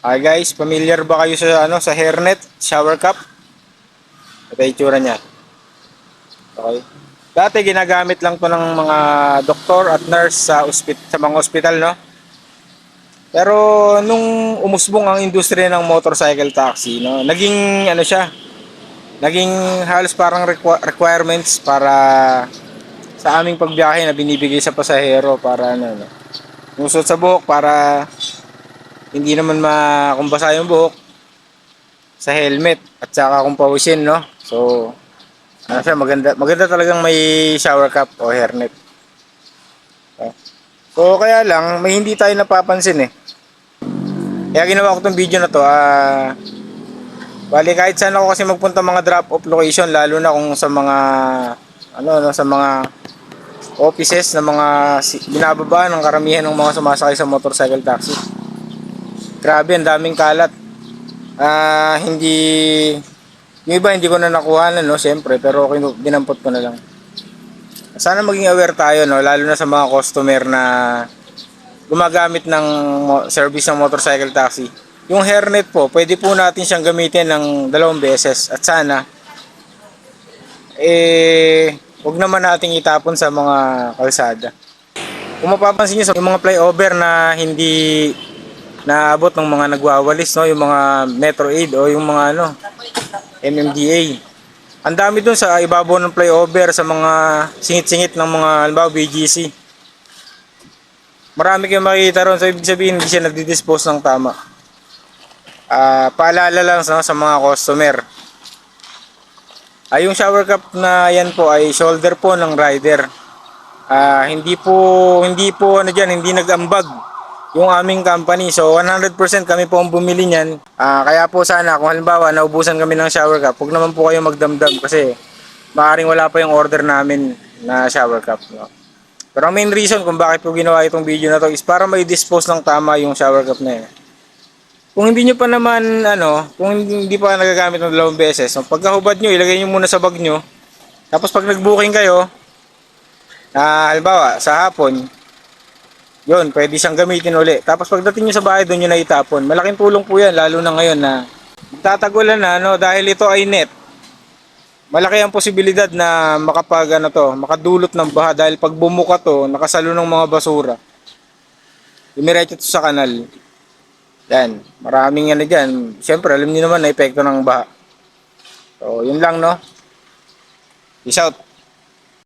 Hi guys, familiar ba kayo sa ano sa hairnet, shower cap? Ito itsura niya. Okay. Dati ginagamit lang 'to ng mga doktor at nurse sa ospit sa mga ospital, no? Pero nung umusbong ang industriya ng motorcycle taxi, no, naging ano siya, naging halos parang requ- requirements para sa aming pagbiyahe na binibigay sa pasahero para ano, no, Nusot sa buhok para hindi naman makumbasa yung buhok sa helmet at saka kung pawisin, no? So, ano siya, maganda, maganda talagang may shower cap o hairnet. Okay. So, kaya lang, may hindi tayo napapansin eh. Kaya ginawa ko tong video na to, ah, bali kahit saan ako kasi magpunta mga drop-off location, lalo na kung sa mga, ano, no, sa mga offices na mga binababa ng karamihan ng mga sumasakay sa motorcycle taxi. Grabe, ang daming kalat. Ah, hindi yung iba hindi ko na nakuha na no, syempre, pero kinu- dinampot ko na lang. Sana maging aware tayo no, lalo na sa mga customer na gumagamit ng service ng motorcycle taxi. Yung hairnet po, pwede po natin siyang gamitin ng dalawang beses at sana eh wag naman nating itapon sa mga kalsada. Kung mapapansin niyo sa mga flyover na hindi naabot ng mga nagwawalis no, yung mga Metro Aid o yung mga ano MMDA. Ang dami dun sa ibabaw ng flyover sa mga singit-singit ng mga halimbawa BGC. Marami kayong makikita ron. So, ibig sabihin, hindi siya nagdi-dispose ng tama. Ah, paalala lang sa, sa mga customer. Ay, yung shower cap na yan po ay shoulder po ng rider. Ah, hindi po hindi po ano diyan, hindi nag-ambag yung aming company. So 100% kami po ang bumili niyan. Ah, kaya po sana kung halimbawa naubusan kami ng shower cap, huwag naman po kayong magdamdam kasi maaaring wala pa yung order namin na shower cap, no. Pero ang main reason kung bakit po ginawa itong video na to is para may dispose ng tama yung shower cap na yun. Kung hindi nyo pa naman, ano, kung hindi pa nagagamit ng dalawang beses, so pagkahubad nyo, ilagay nyo muna sa bag nyo. Tapos pag nag-booking kayo, na halimbawa, sa hapon, yun, pwede siyang gamitin uli. Tapos pagdating nyo sa bahay, doon nyo na itapon. Malaking tulong po yan, lalo na ngayon na tatagulan na, no, dahil ito ay net. Malaki ang posibilidad na makapag, ano to, makadulot ng baha dahil pag bumuka to, nakasalo ng mga basura. Dumiretso to sa kanal. Yan, maraming ano dyan. Siyempre, alam niyo naman na epekto ng baha. So, yun lang, no? Peace out.